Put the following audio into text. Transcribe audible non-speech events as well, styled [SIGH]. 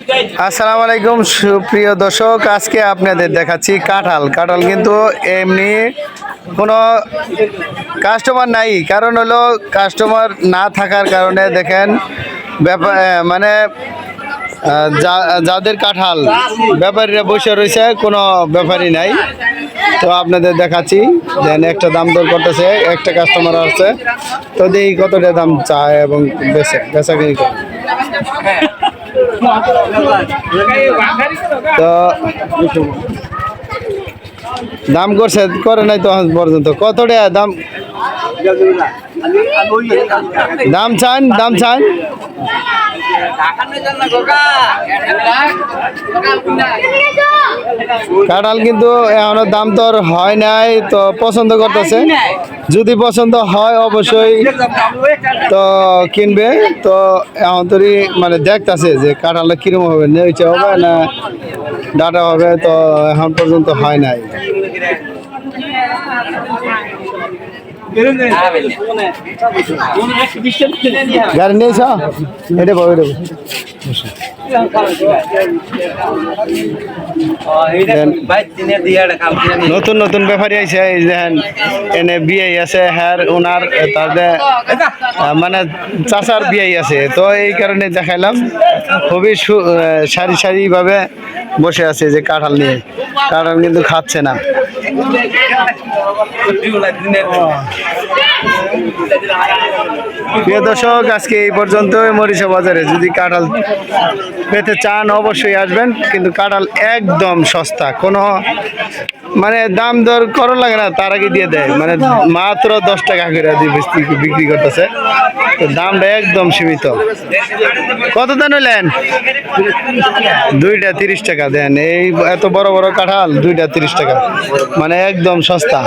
আসসালামু আলাইকুম, সুপ্রিয় দর্শক। আজকে আপনাদের দেখাচ্ছি কাঁঠাল। কাঁঠাল কিন্তু এমনি কোনো কাস্টমার নাই। কারণ হলো কাস্টমার না থাকার কারণে দেখেন ব্যাপার মানে যাদের কাঁঠাল ব্যাপারীরা বসে রয়েছে, কোনো ব্যাপারই নাই। তো আপনাদের দেখাচ্ছি। দেন একটা দাম দর করতেছে, একটা কাস্টমার আসছে। তো দেখি কতটা দাম চায় এবং বেচে বেচা কিনি করে। [LAUGHS] তো দাম করছে করে নাই তো আজ পর্যন্ত। কত টাকা দাম? দাম চান দাম চান। কাঁঠাল কিন্তু এখনও দাম তো আর হয় নাই, তো পছন্দ করতেছে। যদি পছন্দ হয় অবশ্যই তো কিনবে। তো এখন তোরই মানে দেখতাছে যে কাঁঠালটা কিরম হবে নেইচে হবে না ডাটা হবে, তো এখন পর্যন্ত হয় নাই। গাড়ি নিয়েছ? এটা নতুন নতুন ব্যাপারী আছে এই দেখেন, এনে বিয়ে আছে, হ্যার ওনার তাদের মানে চাচার বিয়ে আছে। তো এই কারণে দেখাইলাম, খুবই সারি সারি ভাবে বসে আছে যে কাঁঠাল নিয়ে। কাঁঠাল কিন্তু খাচ্ছে না। দর্শক, আজকে এই পর্যন্ত মরিচা বাজারে যদি কাঁঠাল পেতে চান, অবশ্যই আসবেন। কিন্তু কাঁঠাল একদম সস্তা। কোনো মানে দাম দর করো লাগে না, তার আগে দিয়ে দেয়। মানে মাত্র দশ টাকা করে বিক্রি- করতেছে। তো দামটা একদম সীমিত। কত দাম নিলেন দুইটা তিরিশ টাকা দেন। এই এত বড় বড় কাঁঠাল, দুইটা তিরিশ টাকা। মানে একদম সস্তা।